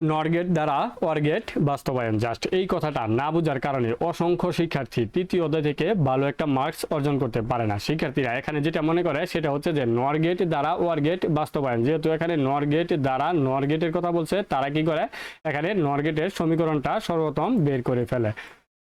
NOR gate দ্বারা or gate বাস্তবায়ন just এই কথাটা না বোঝার কারণে অসংখ্য শিক্ষার্থী তৃতীয় অধ্যায় থেকে ভালো একটা মার্কস অর্জন করতে পারে না। শিক্ষার্থীরা এখানে যেটা মনে করে সেটা হচ্ছে যে নরগেট দ্বারা ওয়ারগেট বাস্তবায়ন, যেহেতু এখানে নরগেট দ্বারা নরগেটের কথা বলছে, তারা কি করে? এখানে নরগেটের সমীকরণটা সর্বপ্রথম বের করে ফেলে।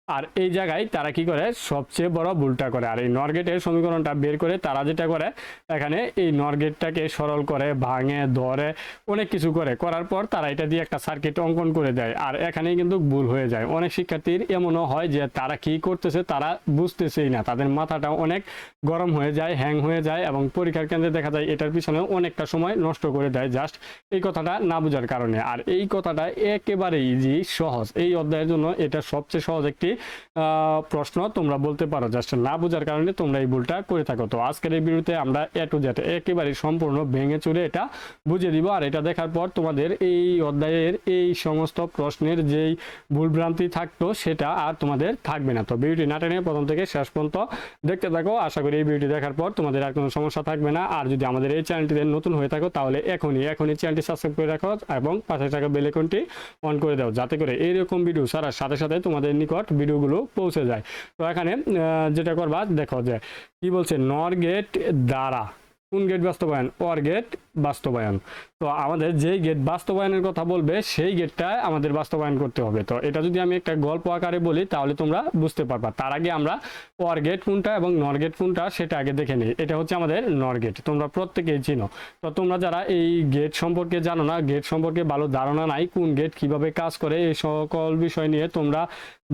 আর এই জায়গায় তারা কি করে? সবচেয়ে বড় ভুলটা করে। আর এই নরগেটের সমীকরণটা বের করে তারা যেটা করে, এখানে এই নরগেটটাকে সরল করে, ভাঙে, ধরে, অনেক কিছু করে। করার পর তারা এটা দিয়ে একটা সার্কিট অঙ্কন করে দেয়। আর এখানেই কিন্তু ভুল হয়ে যায়। অনেক শিক্ষার্থীর এমনও হয় যে তারা কি করতেছে তারা বুঝতেছেই না। তাদের মাথাটা অনেক গরম হয়ে যায় হ্যাং হয়ে যায় এবং পরীক্ষার কেন্দ্রে দেখা যায় এটার পিছনে অনেকটা সময় নষ্ট করে দেয় জাস্ট এই কথাটা না বোঝার কারণে। আর এই কথাটা একেবারে ইজি সহজ। এই অধ্যায়ের জন্য এটা সবচেয়ে সহজ একটি প্রশ্ন তোমরা বলতে পারো জাস্ট না বোঝার কারণে তোমরা এই ভুলটা করে থাকো। তো আজকের এই ভিডিওতে আমরা এ টু জেড একেবারে সম্পূর্ণ ভেঙে চুরে এটা বুঝিয়ে দিব, আর এটা দেখার পর তোমাদের এই অধ্যায়ের এই সমস্ত প্রশ্নের যেই ভুলভ্রান্তি থাকতো সেটা আর তোমাদের থাকবে না। তো ভিডিওটি না টেনে প্রথম থেকে শেষ পর্যন্ত দেখতে থাকো, আশা করি এই ভিডিওটি দেখার পর তোমাদের আর কোনো সমস্যা থাকবে না। আর যদি আমাদের এই চ্যানেলটিতে নতুন হয়ে থাকো, তাহলে এখনই এখনই চ্যানেলটি সাবস্ক্রাইব করে রাখো এবং পাশে থাকা বেল আইকনটি অন করে দাও, যাতে করে এইরকম ভিডিও সারার সাথে সাথে তোমাদের নিকট ভিডিওগুলো পৌঁছে যায়। তো এখানে যেটা করবা, দেখো যে কি বলছে, নর গেট দ্বারা। কোন গেট বাস্তবায়ন? অর গেট বাস্তবায়ন। তো আমাদের যেই গেট বাস্তবায়নের কথা বলবে, সেই গেটটা আমাদের বাস্তবায়ন করতে হবে। তো এটা যদি আমি একটা গল্প আকারে বলি, তাহলে তোমরা বুঝতে পারবা। তার আগে আমরা অর গেট কোনটা এবং নর গেট কোনটা সেটা আগে দেখে নিই। এটা হচ্ছে আমাদের নর গেট তোমরা প্রত্যেকেই চিনো। তো তোমরা যারা এই গেট সম্পর্কে জানো না গেট সম্পর্কে ভালো ধারণা নাই, কোন গেট কীভাবে কাজ করে, এই সকল বিষয় নিয়ে তোমরা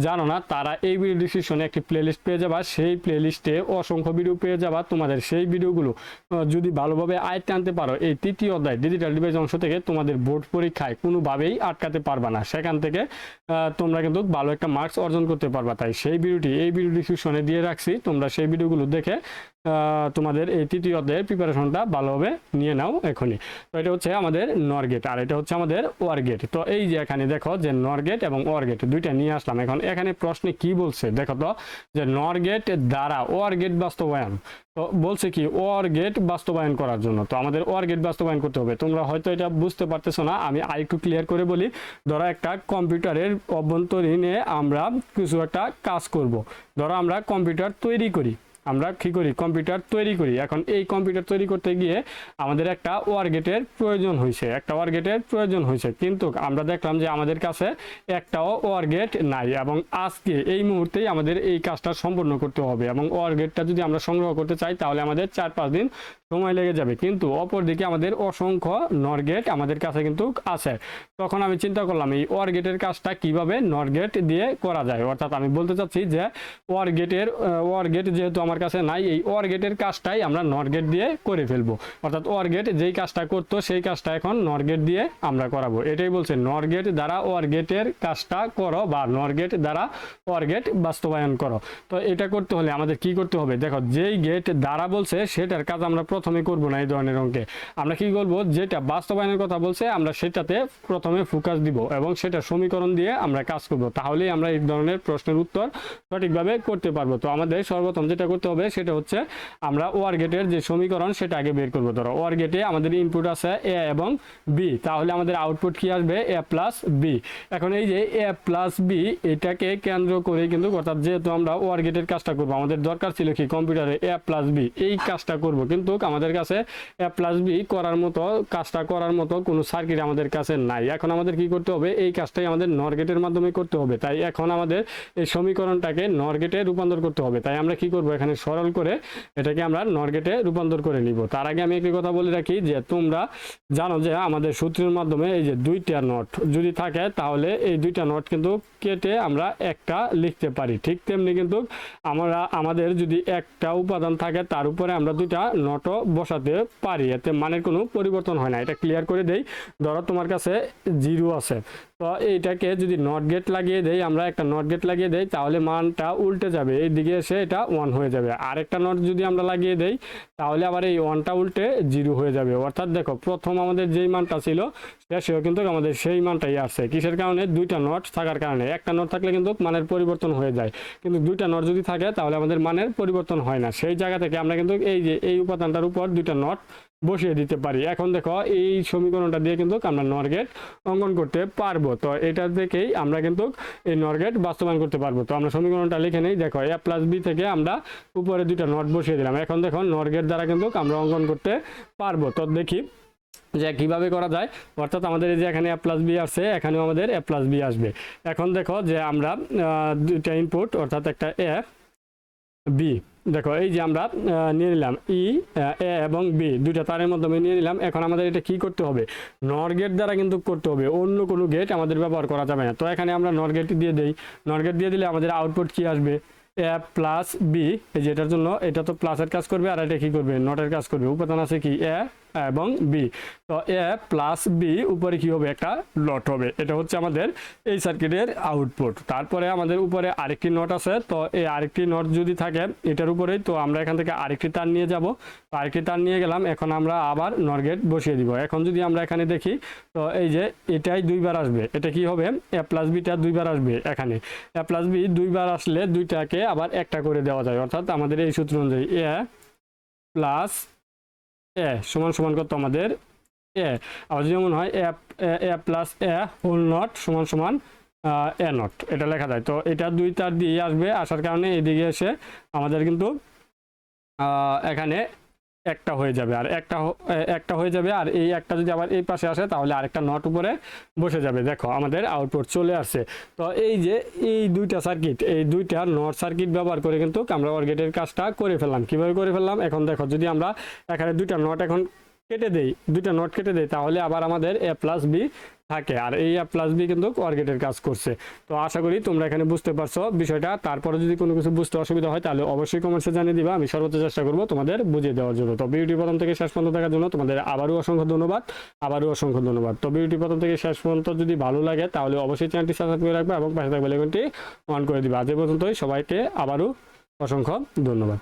জানো না, তারা এই ভিডিও ডিসক্রিপশনে একটি প্লেলিস্ট পেয়ে যাবা। সেই প্লেলিস্টে অসংখ্য ভিডিও পেয়ে যাবা। তোমাদের সেই ভিডিওগুলো যদি ভালোভাবে আয়ত্তে আনতে পারো এই তৃতীয় অধ্যায় ডিজিটাল ডিভাইস অংশ থেকে তোমাদের বোর্ড পরীক্ষায় কোনোভাবেই আটকাতে পারবা না। সেখান থেকে তোমরা কিন্তু ভালো একটা মার্কস অর্জন করতে পারবা। তাই সেই ভিডিওটি, এই ভিডিও ডিসক্রিপশনে দিয়ে রাখছি। তোমরা সেই ভিডিওগুলো দেখে তোমাদের এই তৃতীয় অধ্যায়ের প্রিপারেশনটা ভালোভাবে নিয়ে নাও এখনই। তো এটা হচ্ছে আমাদের নরগেট আর এটা হচ্ছে আমাদের ওয়ারগেট তো এই যে এখানে দেখো যে নরগেট এবং ওয়ারগেট দুইটা নিয়ে আসলাম এখন। এখানে প্রশ্নে কি বলছে? দেখো তো, যে নরগেট দ্বারা ওয়ারগেট বাস্তবায়ন। তো বলছে কি ওয়ার গেট বাস্তবায়ন করার জন্য। তো আমাদের ওয়ার গেট বাস্তবায়ন করতে হবে। তোমরা হয়তো এটা বুঝতে পারতেছো না, আমি আরেকটু ক্লিয়ার করে বলি। ধরো একটা কম্পিউটারের অভ্যন্তরীণে আমরা কিছু একটা কাজ করব। ধরো আমরা কম্পিউটার তৈরি করি। আমরা কী করি? কম্পিউটার তৈরি করি। এখন এই কম্পিউটার তৈরি করতে গিয়ে আমাদের একটা ওয়ারগেটের প্রয়োজন হয়েছে একটা ওয়ারগেটের প্রয়োজন হয়েছে কিন্তু আমরা দেখলাম যে আমাদের কাছে একটাও ওয়ারগেট নাই এবং আজকে এই মুহূর্তেই আমাদের এই কাজটা সম্পূর্ণ করতে হবে এবং ওয়ারগেটটা যদি আমরা সংগ্রহ করতে চাই, তাহলে আমাদের চার পাঁচ দিন সময় লেগে যাবে। কিন্তু অপরদিকে আমাদের অসংখ্য নরগেট আমাদের কাছে কিন্তু আছে। তখন আমি চিন্তা করলাম, এই ওয়ারগেটের কাজটা কীভাবে নরগেট দিয়ে করা যায়? অর্থাৎ আমি বলতে চাচ্ছি যে ওয়ারগেটের ওয়ারগেট যেহেতু আমার কাছে নাই, এই ওয়ারগেটের কাজটাই আমরা নরগেট দিয়ে করে ফেলব। অর্থাৎ ওয়ারগেট যেই কাজটা করতো, সেই কাজটা এখন নরগেট দিয়ে আমরা করাবো। এটাই বলছে নরগেট দ্বারা ওয়ারগেটের কাজটা করো বা নরগেট দ্বারা ওয়ারগেট বাস্তবায়ন করো। তো এটা করতে হলে আমাদের কি করতে হবে? দেখো, যেই গেট দ্বারা বলছে, সেটার কাজ আমরা প্রথমে করব না এই ধরনের অঙ্কে। আমরা কি করব? যেটা বাস্তবায়নের কথা বলছে, আমরা সেটাতে প্রথমে ফোকাস দিব এবং সেটা সমীকরণ দিয়ে আমরা কাজ করব। তাহলেই আমরা এই ধরনের প্রশ্নের উত্তর সঠিকভাবে করতে পারব। তো আমাদের সর্বপ্রথম যেটা করতে হবে, সেটা হচ্ছে আমরা ওয়ার গেটের যে সমীকরণ, সেটা আগে বের করব। ধরো ওয়ার গেটে আমাদের ইনপুট আছে এ এবং বি তাহলে আমাদের আউটপুট কি আসবে? এ প্লাস বি এখন এই যে এ প্লাস বি এটাকে কেন্দ্র করে কিন্তু অর্থাৎ যেহেতু আমরা ওয়ার গেটের কাজটা করব, আমাদের দরকার ছিল কি? কম্পিউটারে এ প্লাস বি এই কাজটা করব কিন্তু আমাদের কাছে এ প্লাস বি করার মতো, কাজটা করার মতো কোনো সার্কিট আমাদের কাছে নাই। এখন আমাদের কি করতে হবে? এই কাজটাই আমাদের নর গেটের মাধ্যমে করতে হবে। তাই এখন আমাদের এই সমীকরণটাকে নর গেটে রূপান্তর করতে হবে। তাই আমরা কি করব? এখানে সরল করে এটাকে আমরা নর গেটে রূপান্তর করে নিব। তার আগে আমি একটি কথা বলে রাখি যে, তোমরা জানো যে, আমাদের সূত্রের মাধ্যমে এই যে দুইটা নট যদি থাকে, তাহলে এই দুইটা নোট কিন্তু কেটে আমরা একটা লিখতে পারি। ঠিক তেমনি কিন্তু আমরা, আমাদের যদি একটা উপাদান থাকে, তার উপরে আমরা দুইটা নোটও বসাতে পারি, এতে মানের কোনো পরিবর্তন হয় না। এটা ক্লিয়ার করে দেই। ধরো তোমার কাছে জিরো আছে। তো এইটাকে যদি নট গেট লাগিয়ে দেই, আমরা একটা নট গেট লাগিয়ে দেই, তাহলে মানটা উল্টে যাবে। এই দিকে এসে এটা ওয়ান হয়ে যাবে। আরেকটা নট যদি আমরা লাগিয়ে দেই, তাহলে আবার এই ওয়ানটা উল্টে জিরো হয়ে যাবে। অর্থাৎ দেখো, প্রথম আমাদের যেই মানটা ছিল সেও কিন্তু আমাদের সেই মানটাই আসছে কিসের কারণে? দুইটা নট থাকার কারণে। একটা নট থাকলে কিন্তু মানের পরিবর্তন হয়ে যায়। কিন্তু দুইটা নট যদি থাকে, তাহলে আমাদের মানের পরিবর্তন হয় না। সেই জায়গা থেকে আমরা কিন্তু এই যে, এই উপাদানটার উপর দুইটা নট বসিয়ে দিতে পারি। এখন দেখো, এই সমীকরণটা দিয়ে কিন্তু আমরা নর গেট অঙ্কন করতে পারব। তো এটা থেকেই আমরা কিন্তু এই নর গেট বাস্তবায়ন করতে পারব। তো আমরা সমীকরণটা লিখে নেই। দেখো এ প্লাস বি থেকে আমরা উপরে দুইটা নট বসিয়ে দিলাম। এখন দেখো নর গেট দ্বারা কিন্তু আমরা অঙ্কন করতে পারব। তো দেখি যে কীভাবে করা যায়। অর্থাৎ আমাদের এই যে এখানে এ প্লাস বি আসছে এখানেও আমাদের এ প্লাস বি আসবে। এখন দেখো যে আমরা দুইটা ইনপুট অর্থাৎ একটা এ বি দেখো, এই যে আমরা নিয়ে নিলাম ই এ এবং বি, দুইটা তারের মাধ্যমে নিয়ে নিলাম। এখন আমাদের এটা কি করতে হবে? নর গেট দ্বারা কিন্তু করতে হবে, অন্য কোনো গেট আমাদের ব্যবহার করা যাবে না। তো এখানে আমরা নর গেট দিয়ে দেই। নর গেট দিয়ে দিলে আমাদের আউটপুট কি আসবে? এ প্লাস বি, এই যে এটার জন্য, এটা তো প্লাসের কাজ করবে, আর এটা কি করবে? নটের কাজ করবে। উপাদান আছে কি? এ এবং বি তো এ প্লাস বি উপরে কি হবে? একটা লট হবে। এটা হচ্ছে আমাদের এই সার্কিটের আউটপুট তারপরে আমাদের উপরে আরেকটি নট আছে। তো এই আরেকটি নট যদি থাকে এটার উপরেই তো আমরা এখান থেকে আরেকটি তার নিয়ে যাব। আরেকটি তার নিয়ে গেলাম। এখন আমরা আবার নর গেট বসিয়ে দিব। এখন যদি আমরা এখানে দেখি, তো এই যে এটাই দুইবার আসবে। এটা কি হবে? এ প্লাস বিটা দুইবার আসবে এখানে। এ প্লাস বি দুইবার আসলে দুইটাকে আবার একটা করে দেওয়া যায়। অর্থাৎ আমাদের এই সূত্র অনুযায়ী এ প্লাস এ সমান সমান কত আমাদের? এ, আবার যদি এমন হয় A plus A whole not সমান সমান এ নট এটা লেখা যায়। তো এটা দুই তার দিয়ে আসবে, আসার কারণে এদিকে এসে আমাদের কিন্তু এখানে একটা হয়ে যাবে। আর একটা একটা হয়ে যাবে আর এই একটা যদি আবার এই পাশে আসে তাহলে আরেকটা নট উপরে বসে যাবে। দেখো আমাদের আউটপুট চলে আসছে। তো এই যে এই দুইটা সার্কিট এই দুইটা নট সার্কিট ব্যবহার করে কিন্তু আমরা গেটের কাজটা করে ফেললাম। কীভাবে করে ফেললাম? এখন দেখো যদি আমরা এখানে দুইটা নট এখন কেটে দেই, দুইটা নট কেটে দেই, তাহলে আবার আমাদের এ প্লাস বি থাকে। আর এই এ প্লাস বি কিন্তু অর্গেটের কাজ করছে। তো আশা করি তোমরা এখানে বুঝতে পারছ বিষয়টা। তারপরে যদি কোনো কিছু বুঝতে অসুবিধা হয়, তাহলে অবশ্যই কমেন্টসে জানিয়ে দিবা। আমি সর্বোচ্চ চেষ্টা করব তোমাদের বুঝিয়ে দেওয়ার জন্য। তো বিউটি প্রথম থেকে শেষ পর্যন্ত দেখার জন্য তোমাদের আবারও অসংখ্য ধন্যবাদ। আবারও অসংখ্য ধন্যবাদ। তো বিউটি প্রথম থেকে শেষ পর্যন্ত যদি ভালো লাগে, তাহলে অবশ্যই চ্যানেলটি সাবস্ক্রাইব করে রাখবে এবং পাশে থাকবে বেলাইকনটি অন করে দিবে। আজ পর্যন্তই। সবাইকে আবারও অসংখ্য ধন্যবাদ।